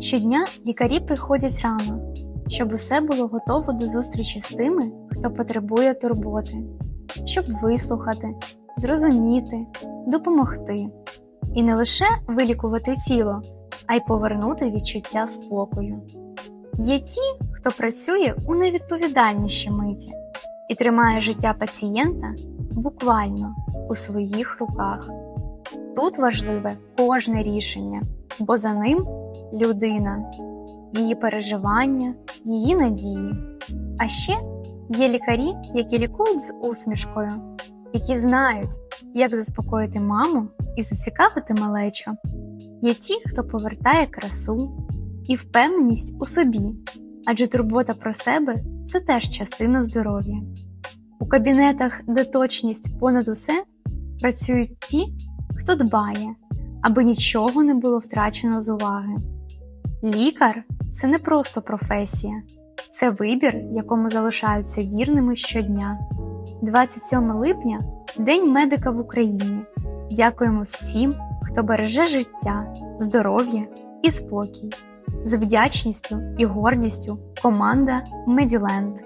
Щодня лікарі приходять рано, щоб усе було готово до зустрічі з тими, хто потребує турботи, щоб вислухати, зрозуміти, допомогти. І не лише вилікувати тіло, а й повернути відчуття спокою. Є ті, хто працює у найвідповідальніші миті і тримає життя пацієнта буквально у своїх руках. Тут важливе кожне рішення, бо за ним людина, її переживання, її надії. А ще є лікарі, які лікують з усмішкою, які знають, як заспокоїти маму і зацікавити малечу. Є ті, хто повертає красу і впевненість у собі, адже турбота про себе це теж частина здоров'я. У кабінетах, де точність понад усе, працюють ті, хто дбає, аби нічого не було втрачено з уваги. Лікар це не просто професія, це вибір, якому залишаються вірними щодня. 27 липня День медика в Україні. Дякуємо всім, хто береже життя, здоров'я і спокій. З вдячністю і гордістю команда Меділенд.